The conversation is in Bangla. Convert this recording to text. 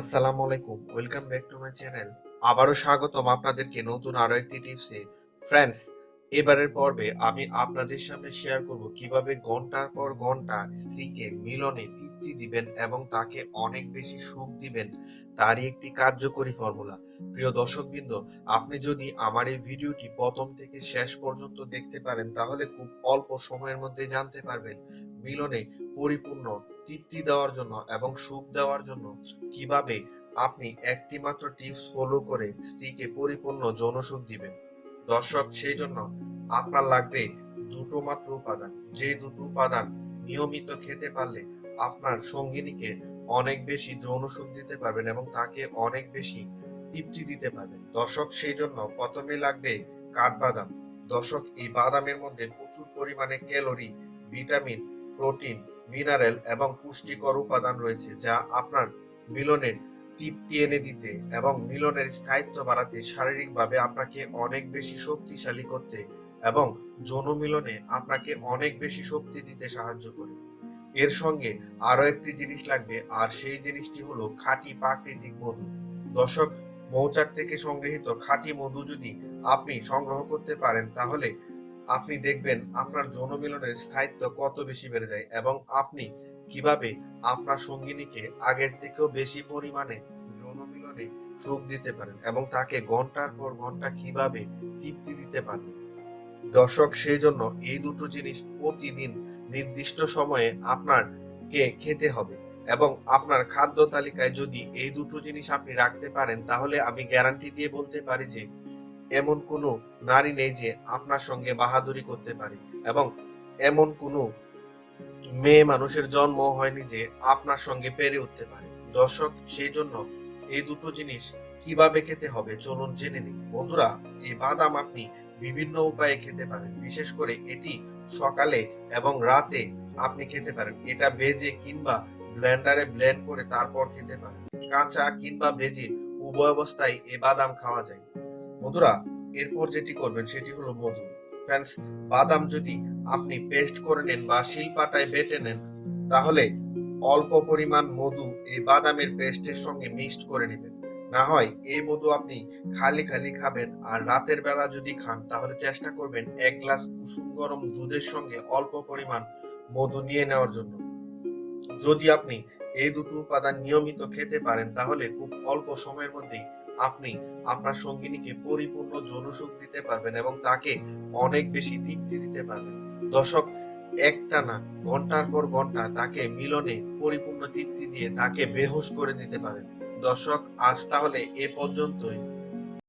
আসসালামু আলাইকুম, welcome back to my channel. আবারও স্বাগতম আপনাদেরকে নতুন আরও একটি টিপসে। ফ্রেন্ডস, এবারের পর্বে আমি আপনাদের সামনে শেয়ার করব কীভাবে ঘণ্টার পর ঘণ্টা স্ত্রীকে মিলনে তৃপ্তি দিবেন এবং তাকে অনেক বেশি সুখ দিবেন, তারই একটি কার্যকরী ফর্মুলা। প্রিয় দর্শকবৃন্দ, আপনি যদি আমার এই ভিডিওটি প্রথম থেকে শেষ পর্যন্ত দেখতে পারেন, তাহলে খুব অল্প সময়ের মধ্যে জানতে পারবেন মিলনে পরিপূর্ণ তৃপ্তি দেওয়ার জন্য এবং সুখ দেওয়ার জন্য কীভাবে আপনি একটি মাত্র টিপস ফলো করে স্ত্রীকে পরিপূর্ণ যৌন সুখ দিবেন? দর্শক, সেই জন্য আপনার লাগবে দুটো মাত্র উপাদান। যে দুটো উপাদান নিয়মিত খেতে পারলে আপনার সঙ্গিনীকে অনেক বেশি যৌন সুখ দিতে পারবেন এবং তাকে অনেক বেশি তৃপ্তি দিতে পারবেন। দর্শক, সেই জন্য প্রথমে লাগবে কাঠবাদাম। দর্শক, এই বাদামের মধ্যে প্রচুর পরিমাণে ক্যালোরি, ভিটামিন, প্রোটিন মিনারেল এবং পুষ্টিকর উপাদান রয়েছে যা আপনার মিলনের তৃপ্তি এনে দিতে এবং মিলনের স্থায়িত্ব বাড়াতে শারীরিকভাবে আপনাকে অনেক বেশি শক্তিশালী করতে এবং যৌন মিলনে আপনাকে অনেক বেশি শক্তি দিতে সাহায্য করে। এর সঙ্গে আরও একটি জিনিস লাগবে, আর সেই জিনিসটি হলো খাঁটি প্রাকৃতিক মধু। দর্শক, মৌচাক থেকে সংগৃহীত খাঁটি মধু যদি আপনি সংগ্রহ করতে পারেন, তাহলে আপনি দেখবেন আপনার যৌন মিলনের স্থায়িত্ব কত বেশি বেড়ে যায় এবং আপনি কীভাবে আপনার সঙ্গিনীকে আগের থেকেও বেশি পরিমাণে যৌন মিলনে সুখ দিতে পারেন এবং তাকে ঘণ্টার পর ঘণ্টা কীভাবে তৃপ্তি দিতে পারেন। দর্শক, সেই জন্য এই দুটো জিনিস প্রতিদিন নির্দিষ্ট সময়ে আপনারকে খেতে হবে এবং আপনার খাদ্য তালিকায় যদি এই দুটো জিনিস আপনি রাখতে পারেন, তাহলে আমি গ্যারান্টি দিয়ে বলতে পারি যে এমন কোনো নারী নেই যে আপনার সঙ্গে বাহাদুরি করতে পারে। এবং এমন কোনো মেয়ে মানুষের জন্ম হয়নি যে আপনার সঙ্গে পেরে উঠতে পারে। দর্শক সেই জন্য এই দুটো জিনিস কীভাবে খেতে হবে চলুন জেনে নিই। বন্ধুরা, এই বাদাম আপনি বিভিন্ন উপায়ে খেতে পারেন। বিশেষ করে এটি সকালে এবং রাতে আপনি খেতে পারেন। এটা ভেজে কিংবা ব্লেন্ডারে ব্লেন্ড করে তারপর খেতে পারেন। কাঁচা কিংবা ভেজে উভয় অবস্থায় এই বাদাম খাওয়া যায়। বন্ধুরা, এরপর যেটি করবেন সেটি হলো মধু। ফ্রেন্ডস বাদাম যদি আপনি পেস্ট করে নেন বা শিলপাটায় বেটে নেন, তাহলে অল্প পরিমাণ মধু এই বাদামের পেস্টের সঙ্গে মিক্সড করে নেবেন। না হয় এই মধু আপনি খালি খালি খাবেন আর রাতের বেলা যদি খান, তাহলে চেষ্টা করবেন এক গ্লাস কুসুম গরম দুধের সঙ্গে অল্প পরিমাণ মধু নিয়ে নেওয়ার জন্য। যদি আপনি এই দুটো উপাদান নিয়মিত খেতে পারেন, তাহলে খুব অল্প সময়ের মধ্যেই আপনি আপনার সঙ্গিনীকে পরিপূর্ণ যৌনসুখ দিতে পারবেন এবং তাকে অনেক বেশি তৃপ্তি দিতে পারবেন। দর্শক, একটানা, ঘণ্টার পর ঘণ্টা তাকে মিলনে পরিপূর্ণ তৃপ্তি দিয়ে তাকে বেহুশ করে দিতে পারেন। দর্শক, আজ তাহলে এ পর্যন্তই।